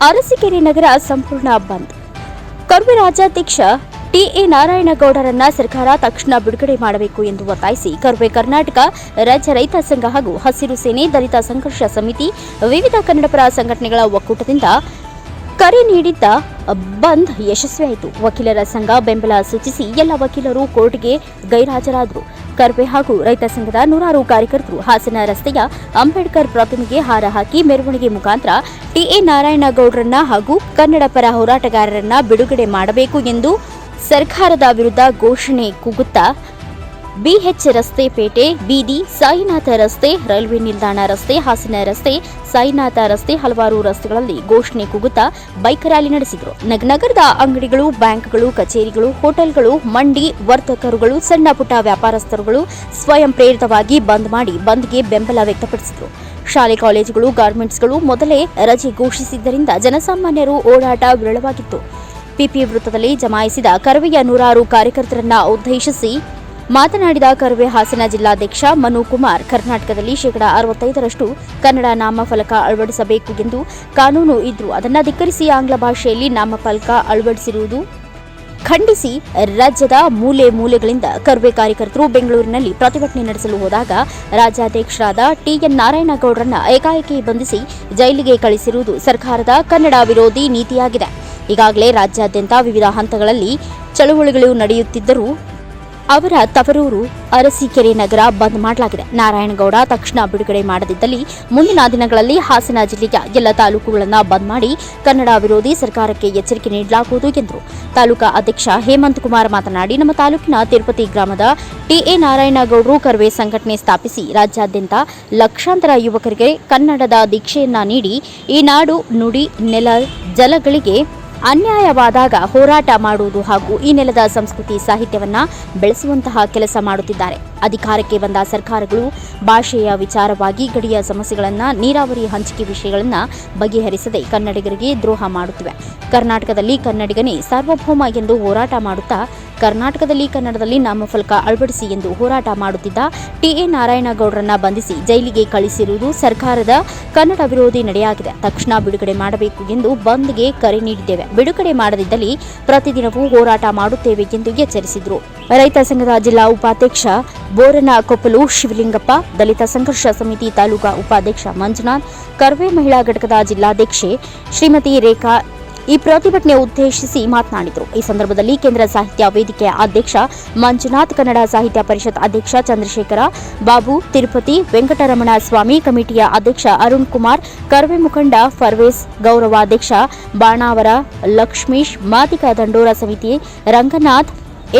ಅರಸೀಕೆರೆ ನಗರ ಸಂಪೂರ್ಣ ಬಂದ್. ಕರ್ವೆ ರಾಜ್ಯಾಧ್ಯಕ್ಷ ಟಿಎ ನಾರಾಯಣಗೌಡರನ್ನ ಸರ್ಕಾರ ತಕ್ಷಣ ಬಿಡುಗಡೆ ಮಾಡಬೇಕು ಎಂದು ಒತ್ತಾಯಿಸಿ ಕರ್ವೆ ಕರ್ನಾಟಕ ರಾಜ್ಯ ರೈತ ಸಂಘ ಹಾಗೂ ಹಸಿರು ಸೇನೆ ದಲಿತ ಸಂಘರ್ಷ ಸಮಿತಿ ವಿವಿಧ ಕನ್ನಡಪರ ಸಂಘಟನೆಗಳ ಒಕ್ಕೂಟದಿಂದ ಕರೆ ನೀಡಿದ್ದ ಬಂದ್ ಯಶಸ್ವಿಯಾಯಿತು. ವಕೀಲರ ಸಂಘ ಬೆಂಬಲ ಸೂಚಿಸಿ ಎಲ್ಲ ವಕೀಲರು ಕೋರ್ಟ್ಗೆ ಗೈರಾಜರಾದರು. ಕರ್ವೆ ಹಾಗೂ ರೈತ ಸಂಘದ ನೂರಾರು ಕಾರ್ಯಕರ್ತರು ಹಾಸನ ರಸ್ತೆಯ ಅಂಬೇಡ್ಕರ್ ಪ್ರತಿಮೆಗೆ ಹಾರ ಹಾಕಿ ಮೆರವಣಿಗೆ ಮುಖಾಂತರ ಟಿಎ ನಾರಾಯಣಗೌಡರನ್ನ ಹಾಗೂ ಕನ್ನಡ ಪರ ಹೋರಾಟಗಾರರನ್ನ ಬಿಡುಗಡೆ ಮಾಡಬೇಕು ಎಂದು ಸರ್ಕಾರದ ವಿರುದ್ಧ ಘೋಷಣೆ ಕೂಗುತ್ತಾ ಬಿಎಚ್ ರಸ್ತೆ ಪೇಟೆ, ಬೀದಿ, ಸಾಯಿನಾಥ ರಸ್ತೆ, ರೈಲ್ವೆ ನಿಲ್ದಾಣ ರಸ್ತೆ, ಹಾಸನ ರಸ್ತೆ, ಸಾಯಿನಾಥ ರಸ್ತೆ ಹಲವಾರು ರಸ್ತೆಗಳಲ್ಲಿ ಘೋಷಣೆ ಕೂಗುತ್ತಾ ಬೈಕ್ ರ್ಯಾಲಿ ನಡೆಸಿದರು. ನಗ- ನಗರದ ಅಂಗಡಿಗಳು, ಬ್ಯಾಂಕ್ಗಳು, ಕಚೇರಿಗಳು, ಹೋಟೆಲ್ಗಳು, ಮಂಡಿ ವರ್ತಕರುಗಳು, ಸಣ್ಣ ಪುಟ್ಟ ವ್ಯಾಪಾರಸ್ಥರುಗಳು ಸ್ವಯಂ ಪ್ರೇರಿತವಾಗಿ ಬಂದ್ ಮಾಡಿ ಬಂದ್ಗೆ ಬೆಂಬಲ ವ್ಯಕ್ತಪಡಿಸಿದರು. ಶಾಲೆ, ಕಾಲೇಜುಗಳು, ಗಾರ್ಮೆಂಟ್ಸ್ಗಳು ಮೊದಲೇ ರಜೆ ಘೋಷಿಸಿದ್ದರಿಂದ ಜನಸಾಮಾನ್ಯರು ಓಡಾಟ ವಿರಳವಾಗಿತ್ತು. ಪಿಪಿ ವೃತ್ತದಲ್ಲಿ ಜಮಾಯಿಸಿದ ಕರವೆಯ ನೂರಾರು ಕಾರ್ಯಕರ್ತರನ್ನ ಉದ್ದೇಶಿಸಿ ಮಾತನಾಡಿದ ಕರ್ವೆ ಹಾಸನ ಜಿಲ್ಲಾಧ್ಯಕ್ಷ ಮನು ಕುಮಾರ್, ಕರ್ನಾಟಕದಲ್ಲಿ ಶೇಕಡಾ ಅರವತ್ತೈದರಷ್ಟು ಕನ್ನಡ ನಾಮಫಲಕ ಅಳವಡಿಸಬೇಕು ಎಂದು ಕಾನೂನು ಇದ್ರೂ ಅದನ್ನು ಧಿಕ್ಕರಿಸಿ ಆಂಗ್ಲ ಭಾಷೆಯಲ್ಲಿ ನಾಮಫಲಕ ಅಳವಡಿಸಿರುವುದು ಖಂಡಿಸಿ ರಾಜ್ಯದ ಮೂಲೆ ಮೂಲೆಗಳಿಂದ ಕರ್ವೆ ಕಾರ್ಯಕರ್ತರು ಬೆಂಗಳೂರಿನಲ್ಲಿ ಪ್ರತಿಭಟನೆ ನಡೆಸಲು ಹೋದಾಗ ರಾಜ್ಯಾಧ್ಯಕ್ಷರಾದ ಟಿಎನ್ ನಾರಾಯಣಗೌಡರನ್ನ ಏಕಾಏಕಿ ಬಂಧಿಸಿ ಜೈಲಿಗೆ ಕಳಿಸಿರುವುದು ಸರ್ಕಾರದ ಕನ್ನಡ ವಿರೋಧಿ ನೀತಿಯಾಗಿದೆ. ಈಗಾಗಲೇ ರಾಜ್ಯಾದ್ಯಂತ ವಿವಿಧ ಹಂತಗಳಲ್ಲಿ ಚಳುವಳಿಗಳು ನಡೆಯುತ್ತಿದ್ದರೂ ಅವರ ತವರೂರು ಅರಸೀಕೆರೆ ನಗರ ಬಂದ್ ಮಾಡಲಾಗಿದೆ. ನಾರಾಯಣಗೌಡ ತಕ್ಷಣ ಬಿಡುಗಡೆ ಮಾಡದಿದ್ದಲ್ಲಿ ಮುಂದಿನ ದಿನಗಳಲ್ಲಿ ಹಾಸನ ಜಿಲ್ಲೆಯ ಎಲ್ಲ ತಾಲೂಕುಗಳನ್ನು ಬಂದ್ ಮಾಡಿ ಕನ್ನಡ ವಿರೋಧಿ ಸರ್ಕಾರಕ್ಕೆ ಎಚ್ಚರಿಕೆ ನೀಡಲಾಗುವುದು ಎಂದರು. ತಾಲೂಕಾ ಅಧ್ಯಕ್ಷ ಹೇಮಂತ್ ಕುಮಾರ್ ಮಾತನಾಡಿ, ನಮ್ಮ ತಾಲೂಕಿನ ತಿರುಪತಿ ಗ್ರಾಮದ ಟಿಎ ನಾರಾಯಣಗೌಡರು ಕರ್ವೆ ಸಂಘಟನೆ ಸ್ಥಾಪಿಸಿ ರಾಜ್ಯಾದ್ಯಂತ ಲಕ್ಷಾಂತರ ಯುವಕರಿಗೆ ಕನ್ನಡದ ದೀಕ್ಷೆಯನ್ನ ನೀಡಿ, ಈ ನಾಡು ನುಡಿ ನೆಲ ಜಲಗಳಿಗೆ ಅನ್ಯಾಯವಾದಾಗ ಹೋರಾಟ ಮಾಡುವುದು ಹಾಗೂ ಈ ನೆಲದ ಸಂಸ್ಕೃತಿ ಸಾಹಿತ್ಯವನ್ನ ಬೆಳೆಸುವಂತಹ ಕೆಲಸ ಮಾಡುತ್ತಿದ್ದಾರೆ. ಅಧಿಕಾರಕ್ಕೆ ಬಂದ ಸರ್ಕಾರಗಳು ಭಾಷೆಯ ವಿಚಾರವಾಗಿ ಗಡಿಯ ಸಮಸ್ಯೆಗಳನ್ನ, ನೀರಾವರಿ ಹಂಚಿಕೆ ವಿಷಯಗಳನ್ನ ಬಗೆಹರಿಸದೆ ಕನ್ನಡಿಗರಿಗೆ ದ್ರೋಹ ಮಾಡುತ್ತಿವೆ. ಕರ್ನಾಟಕದಲ್ಲಿ ಕನ್ನಡಿಗನೇ ಸಾರ್ವಭೌಮ ಎಂದು ಹೋರಾಟ ಮಾಡುತ್ತಾ ಕರ್ನಾಟಕದಲ್ಲಿ ಕನ್ನಡದಲ್ಲಿ ನಾಮಫಲಕ ಅಳವಡಿಸಿ ಎಂದು ಹೋರಾಟ ಮಾಡುತ್ತಿದ್ದ ಟಿಎ ನಾರಾಯಣಗೌಡರನ್ನ ಬಂಧಿಸಿ ಜೈಲಿಗೆ ಕಳಿಸಿರುವುದು ಸರ್ಕಾರದ ಕನ್ನಡ ವಿರೋಧಿ ನಡೆಯಾಗಿದೆ. ತಕ್ಷಣ ಬಿಡುಗಡೆ ಮಾಡಬೇಕು ಎಂದು ಬಂದ್ಗೆ ಕರೆ ನೀಡಿದ್ದೇವೆ. ಬಿಡುಗಡೆ ಮಾಡದಿದ್ದಲ್ಲಿ ಪ್ರತಿದಿನವೂ ಹೋರಾಟ ಮಾಡುತ್ತೇವೆ ಎಂದು ಎಚ್ಚರಿಸಿದರು. ರೈತ ಸಂಘದ ಜಿಲ್ಲಾ ಉಪಾಧ್ಯಕ್ಷ ಬೋರನ ಕೊಪ್ಪಲು ಶಿವಲಿಂಗಪ್ಪ, ದಲಿತ ಸಂಘರ್ಷ ಸಮಿತಿ ತಾಲೂಕಾ ಉಪಾಧ್ಯಕ್ಷ ಮಂಜುನಾಥ್, ಕರ್ವೆ ಮಹಿಳಾ ಘಟಕದ ಜಿಲ್ಲಾಧ್ಯಕ್ಷೆ ಶ್ರೀಮತಿ ರೇಖಾ ಈ ಪ್ರತಿಭಟನೆ ಉದ್ದೇಶಿಸಿ ಮಾತನಾಡಿದರು. ಈ ಸಂದರ್ಭದಲ್ಲಿ ಕೇಂದ್ರ ಸಾಹಿತ್ಯ ವೇದಿಕೆಯ ಅಧ್ಯಕ್ಷ, ಮಂಜುನಾಥ್ ಕನ್ನಡ ಸಾಹಿತ್ಯ ಪರಿಷತ್ ಅಧ್ಯಕ್ಷ ಚಂದ್ರಶೇಖರ, ಬಾಬು ತಿರುಪತಿ, ವೆಂಕಟರಮಣ ಸ್ವಾಮಿ ಕಮಿಟಿಯ ಅಧ್ಯಕ್ಷ ಅರುಣ್ ಕುಮಾರ್, ಕರ್ವೆ ಮುಖಂಡ ಫರ್ವೇಸ್, ಗೌರವಾಧ್ಯಕ್ಷ ಬಾಣಾವರ, ಲಕ್ಷ್ಮೀಶ್ ಮಾದಿಕ ದಂಡೋರ ಸಮಿತಿ, ರಂಗನಾಥ್,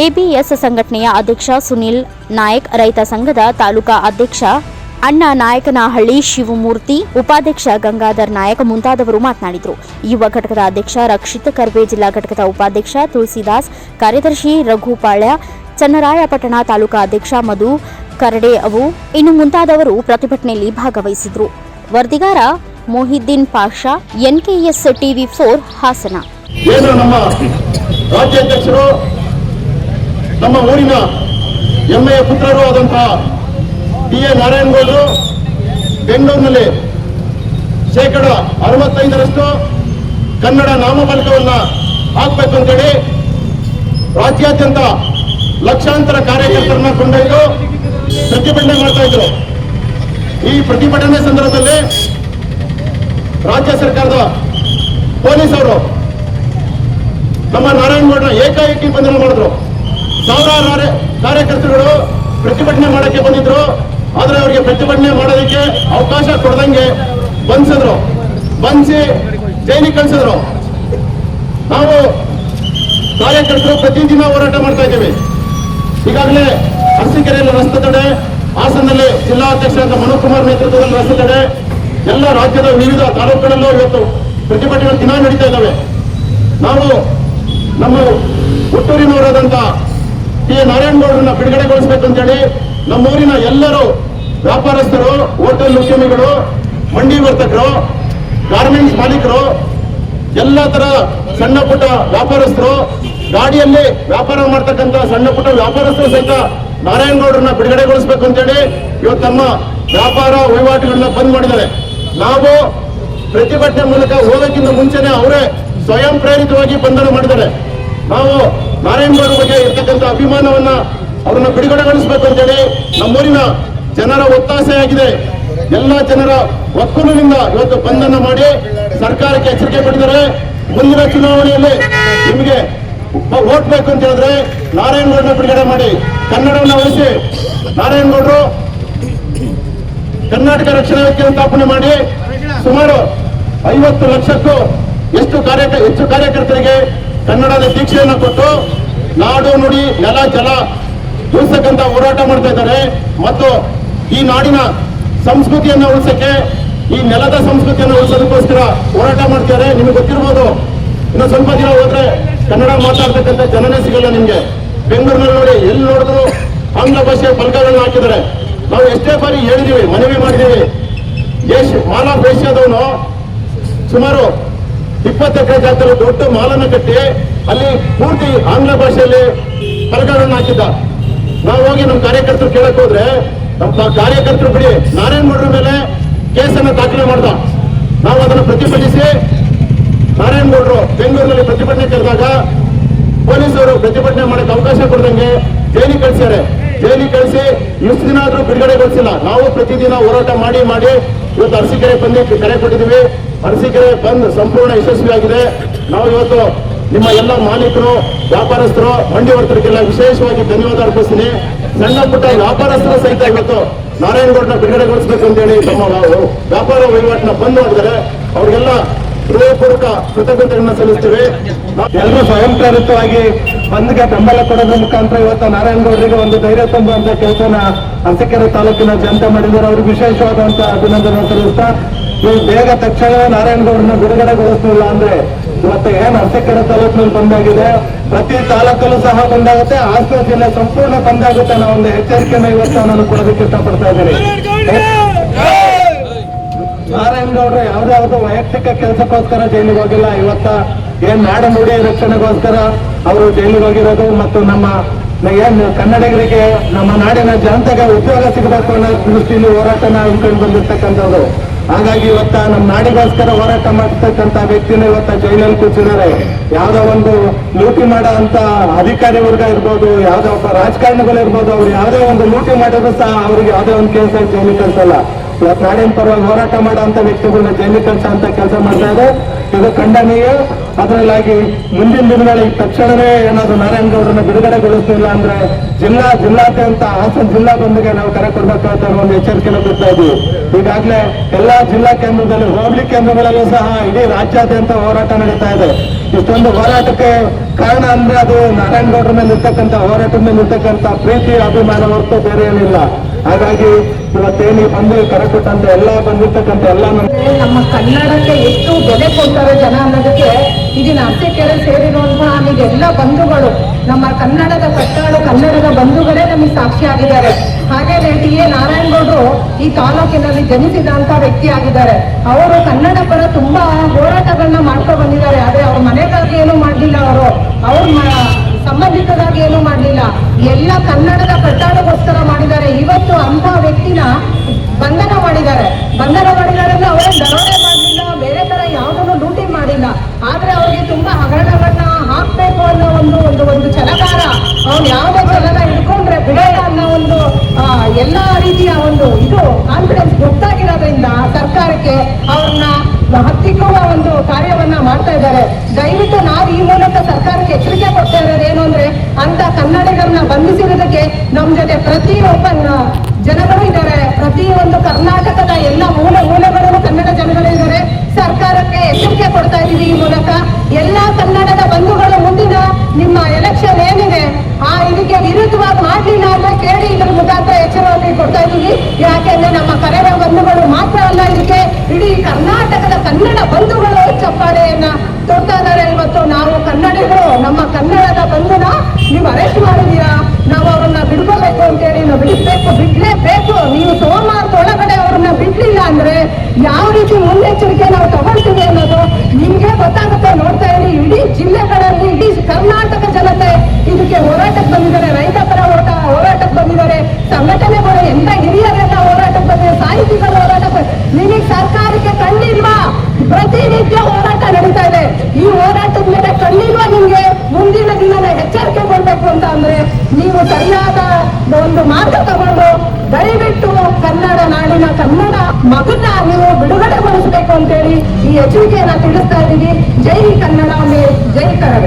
ಎಬಿಎಸ್ ಸಂಘಟನೆಯ ಅಧ್ಯಕ್ಷ ಸುನಿಲ್ ನಾಯಕ್, ರೈತ ಸಂಘದ ತಾಲೂಕಾ ಅಧ್ಯಕ್ಷ ಅಣ್ಣ ನಾಯಕನಹಳ್ಳಿ ಶಿವಮೂರ್ತಿ, ಉಪಾಧ್ಯಕ್ಷ ಗಂಗಾಧರ್ ನಾಯಕ ಮುಂತಾದವರು ಮಾತನಾಡಿದರು. ಯುವ ಘಟಕದ ಅಧ್ಯಕ್ಷ ರಕ್ಷಿತ್ ಕರ್ವೆ ಜಿಲ್ಲಾ ಘಟಕದ ಉಪಾಧ್ಯಕ್ಷ ತುಳಸಿದಾಸ್, ಕಾರ್ಯದರ್ಶಿ ರಘುಪಾಳ್ಯ ಚನ್ನರಾಯಪಟ್ಟಣ ತಾಲೂಕಾ ಅಧ್ಯಕ್ಷ ಮಧು ಕರಡೆ ಅವು, ಇನ್ನು ಮುಂತಾದವರು ಪ್ರತಿಭಟನೆಯಲ್ಲಿ ಭಾಗವಹಿಸಿದರು. ವರದಿಗಾರ Mohiddin Pasha, NKS TV four, Hassan. ನಮ್ಮ ರಾಜ್ಯಾಧ್ಯಕ್ಷರು, ನಮ್ಮ ಊರಿನ ಹೆಮ್ಮೆಯ ಪುತ್ರರು ಆದಂತಹ ಟಿ ಎ ನಾರಾಯಣಗೌಡರು, ಬೆಂಗಳೂರಿನಲ್ಲಿ ಶೇಕಡ ಅರವತ್ತೈದರಷ್ಟು ಕನ್ನಡ ನಾಮಫಲಕವನ್ನು ಹಾಕಬೇಕು ಅಂತೇಳಿ ರಾಜ್ಯಾದ್ಯಂತ ಲಕ್ಷಾಂತರ ಕಾರ್ಯಕರ್ತರನ್ನ ಕೊಂಡೊಯ್ದು ಪ್ರತಿಭಟನೆ ಮಾಡ್ತಾ ಇದ್ರು. ಈ ಪ್ರತಿಭಟನೆ ಸಂದರ್ಭದಲ್ಲಿ ರಾಜ್ಯ ಸರ್ಕಾರದ ಪೊಲೀಸ್ ಅವರು ನಮ್ಮ ನಾರಾಯಣಗೌಡನ ಏಕಾಏಕಿ ಬಂಧನ ಮಾಡಿದ್ರು. ಸಾವಿರಾರು ಕಾರ್ಯ- ಕಾರ್ಯಕರ್ತರುಗಳು ಪ್ರತಿಭಟನೆ ಮಾಡಕ್ಕೆ ಬಂದಿದ್ರು. ಆದ್ರೆ ಅವರಿಗೆ ಪ್ರತಿಭಟನೆ ಮಾಡೋದಕ್ಕೆ ಅವಕಾಶ ಕೊಡದಂಗೆ ಬಂಧಿಸಿದ್ರು ಬಂಧಿಸಿ ಜೈಲಿಗೆ ಕಳ್ಸಿದ್ರು. ನಾವು ಕಾರ್ಯಕರ್ತರು ಪ್ರತಿದಿನ ಹೋರಾಟ ಮಾಡ್ತಾ ಇದ್ದೀವಿ. ಈಗಾಗಲೇ ಅರಸೀಕೆರೆಯಲ್ಲಿ ರಸ್ತೆ ತಡೆ, ಹಾಸನದಲ್ಲಿ ಜಿಲ್ಲಾಧ್ಯಕ್ಷರಾದ ಮನೋಕುಮಾರ್ ನೇತೃತ್ವದಲ್ಲಿ ರಸ್ತೆ ತಡೆ, ಎಲ್ಲ ರಾಜ್ಯದ ವಿವಿಧ ತಾಲೂಕುಗಳಲ್ಲೂ ಇವತ್ತು ಪ್ರತಿಭಟನೆಗಳು ದಿನ ನಡೀತಾ ಇದ್ದಾವೆ. ನಾವು ನಮ್ಮ ಹುಟ್ಟೂರಿನವರಾದಂತ ಟಿ ನಾರಾಯಣಗೌಡರನ್ನ ಬಿಡುಗಡೆಗೊಳಿಸಬೇಕು ಅಂತೇಳಿ ನಮ್ಮೂರಿನ ಎಲ್ಲರೂ ವ್ಯಾಪಾರಸ್ಥರು, ಹೋಟೆಲ್ ಉದ್ಯಮಿಗಳು, ಮಂಡಿ ವರ್ತಕರು, ಗಾರ್ಮೆಂಟ್ಸ್ ಮಾಲೀಕರು, ಎಲ್ಲ ತರ ಸಣ್ಣ ಪುಟ್ಟ ವ್ಯಾಪಾರಸ್ಥರು, ಗಾಡಿಯಲ್ಲಿ ವ್ಯಾಪಾರ ಮಾಡ್ತಕ್ಕಂಥ ಸಣ್ಣ ಪುಟ್ಟ ವ್ಯಾಪಾರಸ್ಥರು ಸಹಿತ ನಾರಾಯಣಗೌಡರನ್ನ ಬಿಡುಗಡೆಗೊಳಿಸಬೇಕು ಅಂತೇಳಿ ಇವತ್ತು ತಮ್ಮ ವ್ಯಾಪಾರ ವಹಿವಾಟುಗಳನ್ನ ಬಂದ್ ಮಾಡಿದ್ದಾರೆ. ನಾವು ಪ್ರತಿಭಟನೆ ಮೂಲಕ ಹೋಗೋಕ್ಕಿಂತ ಮುಂಚೆನೆ ಅವರೇ ಸ್ವಯಂ ಪ್ರೇರಿತವಾಗಿ ಬಂಧನ ಮಾಡಿದ್ದಾರೆ. ನಾವು ನಾರಾಯಣಗೌಡ ಬಗ್ಗೆ ಇರ್ತಕ್ಕಂಥ ಅಭಿಮಾನವನ್ನ ಅವರನ್ನ ಬಿಡುಗಡೆಗೊಳಿಸಬೇಕು ಅಂತೇಳಿ ನಮ್ಮೂರಿನ ಜನರ ಒತ್ತಾಸೆಯಾಗಿದೆ. ಎಲ್ಲ ಜನರ ಒಕ್ಕೂಲಿನಿಂದ ಇವತ್ತು ಬಂಧನ ಮಾಡಿ ಸರ್ಕಾರಕ್ಕೆ ಎಚ್ಚರಿಕೆ ಕೊಟ್ಟಿದ್ದಾರೆ. ಮುಂದಿನ ಚುನಾವಣೆಯಲ್ಲಿ ನಿಮಗೆ ಓಟ್ ಬೇಕು ಅಂತ ಹೇಳಿದ್ರೆ ನಾರಾಯಣಗೌಡನ ಬಿಡುಗಡೆ ಮಾಡಿ. ಕನ್ನಡವನ್ನು ಉಳಿಸಿ. ನಾರಾಯಣಗೌಡರು ಕರ್ನಾಟಕ ರಕ್ಷಣಾ ವೇದಿಕೆ ಸ್ಥಾಪನೆ ಮಾಡಿ ಸುಮಾರು ಐವತ್ತು ಲಕ್ಷಕ್ಕೂ ಎಷ್ಟು ಕಾರ್ಯ ಹೆಚ್ಚು ಕಾರ್ಯಕರ್ತರಿಗೆ ಕನ್ನಡದ ದೀಕ್ಷೆಯನ್ನು ಕೊಟ್ಟು ನಾಡು ನುಡಿ ನೆಲ ಜಲ ಉಳಿಸಕ್ಕಂತ ಹೋರಾಟ ಮಾಡ್ತಾ ಇದ್ದಾರೆ. ಮತ್ತು ಈ ನಾಡಿನ ಸಂಸ್ಕೃತಿಯನ್ನ ಉಳಿಸಕ್ಕೆ, ಈ ನೆಲದ ಸಂಸ್ಕೃತಿಯನ್ನು ಉಳಿಸೋದಕ್ಕೋಸ್ಕರ ಹೋರಾಟ ಮಾಡ್ತಾರೆ ನಿಮಗೆ ಗೊತ್ತಿರ್ಬೋದು, ಇನ್ನು ಸ್ವಲ್ಪ ದಿನ ಹೋದ್ರೆ ಕನ್ನಡ ಮಾತಾಡ್ತಕ್ಕಂಥ ಜನನೇ ಸಿಗಲ್ಲ ನಿಮ್ಗೆ. ಬೆಂಗಳೂರಿನಲ್ಲಿ ನೋಡಿ, ಎಲ್ಲಿ ನೋಡಿದ್ರು ಆಂಗ್ಲ ಭಾಷೆಯ ಫಲಕಗಳನ್ನು ಹಾಕಿದ್ದಾರೆ. ನಾವು ಎಷ್ಟೇ ಬಾರಿ ಹೇಳಿದೀವಿ, ಮನವಿ ಮಾಡಿದೀವಿ. ದೇಶ ಮಾಲ ಏಷ್ಯಾದವನು ಸುಮಾರು ಇಪ್ಪತ್ತು ಎಕರೆ ದೊಡ್ಡ ಮಾಲನ್ನು ಕಟ್ಟಿ ಅಲ್ಲಿ ಪೂರ್ತಿ ಆಂಗ್ಲ ಭಾಷೆಯಲ್ಲಿ ಫಲಕಗಳನ್ನು ಹಾಕಿದ್ದ. ನಾವು ಹೋಗಿ ನಮ್ಮ ಕಾರ್ಯಕರ್ತರು ಕೇಳಕ್ ಹೋದ್ರೆ, ನಮ್ಮ ಕಾರ್ಯಕರ್ತರು ಬಿಡಿ ನಾರಾಯಣ ಗೌಡ್ರ ಮೇಲೆ ಕೇಸನ್ನ ದಾಖಲೆ ಮಾಡ್ದ. ನಾವು ಅದನ್ನು ಪ್ರತಿಭಟಿಸಿ ನಾರಾಯಣಗೌಡರು ಬೆಂಗಳೂರಿನಲ್ಲಿ ಪ್ರತಿಭಟನೆ ಕರೆದಾಗ ಪೊಲೀಸರು ಪ್ರತಿಭಟನೆ ಮಾಡಕ್ಕೆ ಅವಕಾಶ ಕೊಡ್ದಂಗೆ ಜೈಲಿ ಕಳಿಸ್ಯಾರೆ. ಜೈಲಿ ಕಳಿಸಿ, ಇಷ್ಟು ದಿನ ಆದ್ರೂ ಬಿಡುಗಡೆಗೊಳಿಸಿಲ್ಲ ನಾವು ಪ್ರತಿದಿನ ಹೋರಾಟ ಮಾಡಿ ಮಾಡಿ ಇವತ್ತು ಅರಸೀಕೆರೆ ಬಂದು, ಕರೆ ಕೊಟ್ಟಿದ್ದೀವಿ ಅರಸೀಕೆರೆ ಬಂದ್ ಸಂಪೂರ್ಣ ಯಶಸ್ವಿಯಾಗಿದೆ. ನಾವು ಇವತ್ತು ನಿಮ್ಮ ಎಲ್ಲ ಮಾಲೀಕರು, ವ್ಯಾಪಾರಸ್ಥರು ಮಂಡಿ ವರ್ತರಿಗೆಲ್ಲ ವಿಶೇಷವಾಗಿ ಧನ್ಯವಾದ ಅರ್ಪಿಸ್ತೀನಿ. ಸಣ್ಣ ಪುಟ್ಟ ವ್ಯಾಪಾರಸ್ಥರ ಸಹಿತ ಇವತ್ತು ನಾರಾಯಣಗೌಡನ ಬಿಡುಗಡೆಗೊಳಿಸಬೇಕು ಅಂತೇಳಿ ವ್ಯಾ- ವ್ಯಾಪಾರ ವಹಿವಾಟಿನ ಬಂದ್ ಮಾಡಿದರೆ ಅವ್ರಿಗೆಲ್ಲ ಹೃದಯಪೂರ್ವಕ ಕೃತಜ್ಞತೆಗಳನ್ನ ಸಲ್ಲಿಸ್ತೇವೆ. ಎಲ್ಲರೂ ಸ್ವಯಂ ಪ್ರೇರಿತವಾಗಿ ಬಂದ್ಗೆ ಬೆಂಬಲ ಕೊಡೋದ್ರ ಮುಖಾಂತರ ಇವತ್ತು ನಾರಾಯಣಗೌಡರಿಗೆ ಒಂದು ಧೈರ್ಯ ತುಂಬುವಂತ ಕೆಲಸನ ಅರಸಕೆರೆ ತಾಲೂಕಿನ ಜನತೆ ಮಾಡಿದ್ದಾರೆ. ಅವ್ರಿಗೆ ವಿಶೇಷವಾದಂತಹ ಅಭಿನಂದನೆ ಸಲ್ಲಿಸ್ತಾ, ನೀವು ಬೇಗ ತಕ್ಷಣ ನಾರಾಯಣಗೌಡರನ್ನ ಬಿಡುಗಡೆಗೊಳಿಸಲಿಲ್ಲ ಅಂದ್ರೆ ಇವತ್ತು ಏನ್ ಅರಸಕೆರೆ ತಾಲೂಕಿನಲ್ಲಿ ಬಂದಾಗಿದೆ? ಪ್ರತಿ ತಾಲೂಕಲ್ಲೂ ಸಹ ಬಂದಾಗುತ್ತೆ. ಹಾಸನ ಜಿಲ್ಲೆ ಸಂಪೂರ್ಣ ಬಂದಾಗುತ್ತೆ ಅನ್ನೋ ಒಂದು ಎಚ್ಚರಿಕೆಯನ್ನು ಇವತ್ತು ನಾನು ಕೊಡೋದಕ್ಕೆ ಇಷ್ಟಪಡ್ತಾ ಇದ್ದೀನಿ. ನಾರಾಯಣಗೌಡರು ಯಾವ್ದಾವ್ದು ವೈಯಕ್ತಿಕ ಕೆಲಸಕ್ಕೋಸ್ಕರ ಜೈಲಿಗೆ ಹೋಗಿಲ್ಲ. ಇವತ್ತ ಏನ್ ನಾಡ ನುಡಿ ರಕ್ಷಣೆಗೋಸ್ಕರ ಅವರು ಜೈಲಿಗೆ ಹೋಗಿರೋದು ಮತ್ತು ನಮ್ಮ ಏನ್ ಕನ್ನಡಿಗರಿಗೆ ನಮ್ಮ ನಾಡಿನ ಜನತೆಗೆ ಉಪಯೋಗ ಸಿಗಬೇಕು ಅನ್ನೋ ದೃಷ್ಟಿಯಲ್ಲಿ ಹೋರಾಟನ ಹಮ್ಮಿಕೊಂಡು ಬಂದಿರ್ತಕ್ಕಂಥದ್ದು ಹಾಗಾಗಿ ಇವತ್ತ ನಮ್ಮ ನಾಡಿಗೋಸ್ಕರ ಹೋರಾಟ ಮಾಡ್ತಕ್ಕಂಥ ವ್ಯಕ್ತಿನ ಇವತ್ತ ಜೈಲಲ್ಲಿ ಕೂತಿದ್ದಾರೆ. ಯಾವ್ದೋ ಒಂದು ಲೂಟಿ ಮಾಡೋ ಅಂತ ಅಧಿಕಾರಿ ವರ್ಗ ಇರ್ಬೋದು, ಯಾವ್ದೋ ಒಬ್ಬ ರಾಜಕಾರಣಿಗಳು ಇರ್ಬೋದು, ಅವ್ರು ಯಾವ್ದೇ ಒಂದು ಲೂಟಿ ಮಾಡಿದ್ರು ಸಹ ಅವ್ರಿಗೆ ಯಾವ್ದೇ ಒಂದು ಕೆಲಸ ಜೈಲಿ ಕಳ್ಸಲ್ಲ. ಇವತ್ತು ನಾಡಿನ ಪರವಾಗಿ ಹೋರಾಟ ಮಾಡೋ ಅಂತ ವ್ಯಕ್ತಿಗಳನ್ನ ಜೈಲಿ ಕಳ್ಸೋ ಅಂತ ಕೆಲಸ ಮಾಡ್ತಾ ಇದೆ ಇದು ಖಂಡನೀಯ. ಅದರಲ್ಲಾಗಿ ಮುಂದಿನ ದಿನಗಳಲ್ಲಿ ತಕ್ಷಣವೇ ಏನಾದ್ರು ನಾರಾಯಣಗೌಡರನ್ನ ಬಿಡುಗಡೆಗೊಳಿಸಲಿಲ್ಲ ಅಂದ್ರೆ ಜಿಲ್ಲಾ ಜಿಲ್ಲಾದ್ಯಂತ ಹಾಸನ ಜಿಲ್ಲಾ ಬಂದಿಗೆ ನಾವು ಕರೆ ಕೊಡ್ಬೇಕಾದ ಒಂದು ಎಚ್ಚರಿಕೆ ಕೊಡ್ತಾ ಇದ್ವಿ ಈಗಾಗಲೇ ಎಲ್ಲಾ ಜಿಲ್ಲಾ ಕೇಂದ್ರದಲ್ಲಿ ಹೋಬಳಿ ಕೇಂದ್ರಗಳಲ್ಲೂ ಸಹ ಇಡೀ ರಾಜ್ಯಾದ್ಯಂತ ಹೋರಾಟ ನಡೀತಾ ಇದೆ. ಇಷ್ಟೊಂದು ಹೋರಾಟಕ್ಕೆ ಕಾರಣ ಅಂದ್ರೆ ಅದು ನಾರಾಯಣಗೌಡರ ಮೇಲೆ ಇರ್ತಕ್ಕಂಥ ಹೋರಾಟದ ಮೇಲೆ ಇರ್ತಕ್ಕಂಥ ಪ್ರೀತಿ, ಅಭಿಮಾನ ಹೊರತು ಬೇರೆ ಏನಿಲ್ಲ. ಹಾಗಾಗಿ ಇವತ್ತೇನಿ ಬಂದು ಕರೆ ಕೊಟ್ಟಂತ, ಎಲ್ಲ ಬಂದಿರ್ತಕ್ಕಂಥ ಎಲ್ಲ ನಮ್ಮ ಕನ್ನಡಕ್ಕೆ ಎಷ್ಟು ಬೆಲೆ ಕೊಡ್ತಾರೆ ಜನ ಅನ್ನೋದಕ್ಕೆ ಇದನ್ನ ಕೆರೆ ಸೇರಿರುವಂತಹ ನಮಗೆಲ್ಲ ಬಂಧುಗಳು, ನಮ್ಮ ಕನ್ನಡದ ಕಟ್ಟಾಳು ಕನ್ನಡದ ಬಂಧುಗಳೇ ನಮಗೆ ಸಾಕ್ಷಿ ಆಗಿದ್ದಾರೆ. ಹಾಗೇನೆ ಟಿ. ಎ. ನಾರಾಯಣಗೌಡರು ಈ ತಾಲೂಕಿನಲ್ಲಿ ಜನಿಸಿದಂತ ವ್ಯಕ್ತಿ ಆಗಿದ್ದಾರೆ. ಅವರು ಕನ್ನಡ ಪರ ತುಂಬಾ ಹೋರಾಟಗಳನ್ನ ಮಾಡ್ಕೊ ಬಂದಿದ್ದಾರೆ. ಆದ್ರೆ ಅವ್ರ ಮನೆಗಾಗಿ ಏನು ಮಾಡಲಿಲ್ಲ ಅವರು. ಅವ್ರ ಸಂಬಂಧಿತರಾಗಿ ಏನು ಮಾಡಲಿಲ್ಲ. ಎಲ್ಲ ಕನ್ನಡದ ಕಟ್ಟಾಳಗೋಸ್ಕರ ಮಾಡಿದ್ದಾರೆ. ಇವತ್ತು ಅಂತ ವ್ಯಕ್ತಿನ ಬಂಧನ ಮಾಡಿದ್ದಾರೆ. ಬಂಧನ ಮಾಡಿದ್ದಾರೆ ಅಂದ್ರೆ ಅವರೇ ದರೋಡೆ ಮಾಡಲಿಲ್ಲ ಬೇರೆ ತರ ಯಾವುದನ್ನು ಲೂಟಿ ಮಾಡಿಲ್ಲ ಆದ್ರೆ ಅವ್ರಿಗೆ ತುಂಬಾ ಹಗರಣವನ್ನ ಹಾಕ್ಬೇಕು ಅನ್ನೋ ಒಂದು ಒಂದು ಒಂದು ಛಲಗಾರ ಅವ್ನು ಯಾವುದೇ ಛಲನ ಹಿಡ್ಕೊಂಡ್ರೆ ಬಿಡೋಲ್ಲ ಅನ್ನೋ ಒಂದು ಎಲ್ಲಾ ರೀತಿಯ ಒಂದು ಇದು ಕಾನ್ಫಿಡೆನ್ಸ್ ಗೊತ್ತಾಗಿರೋದ್ರಿಂದ ಸರ್ಕಾರಕ್ಕೆ ಅವ್ರನ್ನ ಹತ್ತಿಕ್ಕುವ ಒಂದು ಕಾರ್ಯವನ್ನ ಮಾಡ್ತಾ ಇದ್ದಾರೆ. ದಯವಿಟ್ಟು ನಾವು ಈ ಮೂಲಕ ಸರ್ಕಾರಕ್ಕೆ ಎಚ್ಚರಿಕೆ ಕೊಡ್ತಾ ಇರೋದು ಏನು ಅಂದ್ರೆ, ಅಂತ ಕನ್ನಡಿಗರನ್ನ ಬಂಧಿಸಿರೋದಕ್ಕೆ ನಮ್ ಜೊತೆ ಪ್ರತಿಯೊಬ್ಬ ಜನಗಳು ಇದ್ದಾರೆ. ಪ್ರತಿಯೊಂದು ಕರ್ನಾಟಕದ ಎಲ್ಲ ಮೂಲ ಮೂಲೆಗಳಲ್ಲೂ ಕನ್ನಡ ಜನಗಳು ಇದ್ದಾರೆ ಸರ್ಕಾರಕ್ಕೆ ಎಚ್ಚರಿಕೆ ಕೊಡ್ತಾ ಇದೀವಿ ಈ ಮೂಲಕ ಎಲ್ಲಾ ಕನ್ನಡದ ಬಂಧುಗಳು ಮುಂದಿನ ನಿಮ್ಮ ಎಲೆಕ್ಷನ್ ಏನಿದೆ ಆ ಇದಕ್ಕೆ ವಿರುದ್ಧವಾಗಿ ಮಾಡ್ಲಿಲ್ಲ ಅಂದ್ರೆ ಕೇಳಿ ಇದ್ರ ಮುಖಾಂತರ ಎಚ್ಚರವಾಗಿ ಕೊಡ್ತಾ ಇದೀವಿ ಯಾಕೆಂದ್ರೆ ನಮ್ಮ ಕನ್ನಡ ಬಂಧುಗಳು ಮಾತ್ರ ಅಲ್ಲ, ಇದಕ್ಕೆ ಇಡೀ ಕರ್ನಾಟಕದ ಕನ್ನಡ ಬಂಧುಗಳು ಚಪ್ಪಾಳೆಯನ್ನ ತೊಡ್ತಾ ಇದ್ದಾರೆ ಇವತ್ತು ನಾವು ಕನ್ನಡಿಗರು, ನಮ್ಮ ಕನ್ನಡದ ಬಂಧುನ ನೀವು ಅರೆಸ್ಟ್ ಮಾಡಿದೀರಾ? ನಾವು ಅವ್ರನ್ನ ಬಿಡ್ಕೋಬೇಕು ಅಂತೇಳಿ ನಾವು ಬಿಡಿಸ್ಬೇಕು ಬಿಡ್ಲೇಬೇಕು. ನೀವು ಸೋಮವಾರದೊಳಗಡೆ ಅವ್ರನ್ನ ಬಿಡ್ಲಿಲ್ಲ ಅಂದ್ರೆ ಯಾವ ರೀತಿ ಮುನ್ನೆಚ್ಚರಿಕೆ ನಾವು ತಗೊಳ್ತೀವಿ ಅನ್ನೋದು ನಿಮ್ಗೆ ಗೊತ್ತಾಗುತ್ತೆ. ನೋಡ್ತಾ ಇರಿ, ಇಡೀ ಜಿಲ್ಲೆಗಳಲ್ಲಿ, ಇಡೀ ಕರ್ನಾಟಕ ಜನತೆ ಇದಕ್ಕೆ ಹೋರಾಟಕ್ಕೆ ಬಂದಿದ್ದಾರೆ. ರೈತ ಪರ ಹೋರಾಟ ಹೋರಾಟಕ್ಕೆ ಬಂದಿದ್ದಾರೆ ಸಂಘಟನೆಗಳು ಎಂತ ಹಿರಿಯರೆಲ್ಲ ಹೋರಾಟಕ್ಕೆ ಬಂದಿದ್ದಾರೆ ಸಾಹಿತಿಗಳು ಹೋರಾಟಕ್ಕೆ ನಿಮಗೆ ಸರ್ಕಾರಕ್ಕೆ ಕಣ್ಣಿಲ್ವಾ ಖಂಡಿತ ನಿಮ್ಗೆ ಮುಂದಿನ ದಿನದ ಎಚ್ಚರಿಕೆ ಕೊಡ್ಬೇಕು ಅಂತ ಅಂದ್ರೆ ನೀವು ಸರಿಯಾದ ಒಂದು ಮಾರ್ಗ ತಗೊಂಡು ದಯವಿಟ್ಟು ಕನ್ನಡ ನಾಡಿನ ಕನ್ನಡ ಮಗುನ ನೀವು ಬಿಡುಗಡೆಗೊಳಿಸಬೇಕು ಅಂತೇಳಿ ಈ ಎಚ್ಚರಿಕೆಯನ್ನ ತಿಳಿಸ್ತಾ ಇದ್ದೀವಿ. ಜೈ ಕನ್ನಡ ಜೈ ಕನ್ನಡ.